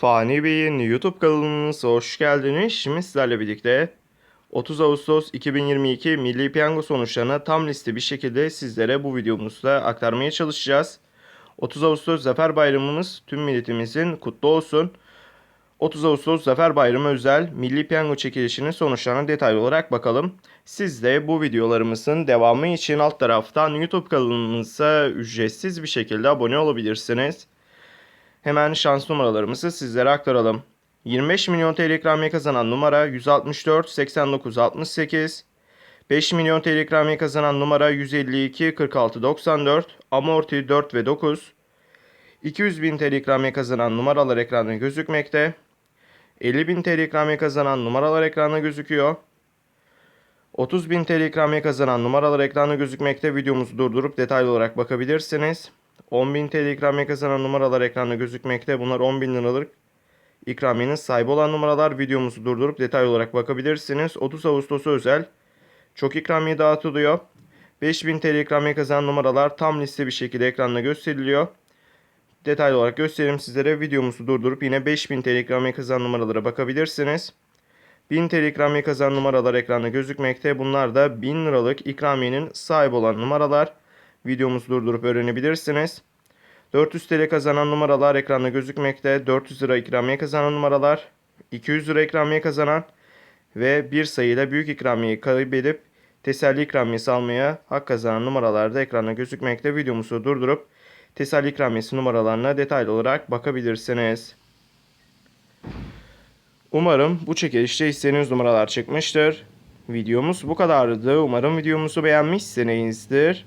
Fani Bey'in YouTube kanalımıza hoş geldiniz. Şimdi sizlerle birlikte 30 Ağustos 2022 Milli Piyango sonuçlarını tam liste bir şekilde sizlere bu videomuzda aktarmaya çalışacağız. 30 Ağustos Zafer Bayramımız tüm milletimizin kutlu olsun. 30 Ağustos Zafer Bayramı özel Milli Piyango çekilişinin sonuçlarına detaylı olarak bakalım. Siz de bu videolarımızın devamı için alt taraftan YouTube kanalımıza ücretsiz bir şekilde abone olabilirsiniz. Hemen şans numaralarımızı sizlere aktaralım. 25 milyon TL ikramiye kazanan numara 164 89 68. 5 milyon TL ikramiye kazanan numara 152 46 94. Amorti 4 ve 9. 200 bin TL ikramiye kazanan numaralar ekranda gözükmekte. 50 bin TL ikramiye kazanan numaralar ekranda gözüküyor. 30 bin TL ikramiye kazanan numaralar ekranda gözükmekte. Videomuzu durdurup detaylı olarak bakabilirsiniz. 10.000 TL ikramiye kazanan numaralar ekranda gözükmekte. Bunlar 10.000 liralık ikramiyenin sahibi olan numaralar. Videomuzu durdurup detaylı olarak bakabilirsiniz. 30 Ağustos'a özel çok ikramiye dağıtılıyor. 5000 TL ikramiye kazanan numaralar tam liste bir şekilde ekranda gösteriliyor. Detaylı olarak göstereyim sizlere. Videomuzu durdurup yine 5000 TL ikramiye kazanan numaralara bakabilirsiniz. 1000 TL ikramiye kazanan numaralar ekranda gözükmekte. Bunlar da 1000 liralık ikramiyenin sahibi olan numaralar. Videomuzu durdurup öğrenebilirsiniz. 400 TL kazanan numaralar ekranda gözükmekte. 400 lira ikramiye kazanan numaralar. 200 lira ikramiye kazanan ve bir sayıyla büyük ikramiyeyi kaybedip teselli ikramiyesi almaya hak kazanan numaralar da ekranda gözükmekte. Videomuzu durdurup teselli ikramiyesi numaralarına detaylı olarak bakabilirsiniz. Umarım bu çekilişte istediğiniz numaralar çıkmıştır. Videomuz bu kadardı. Umarım videomuzu beğenmişsinizdir.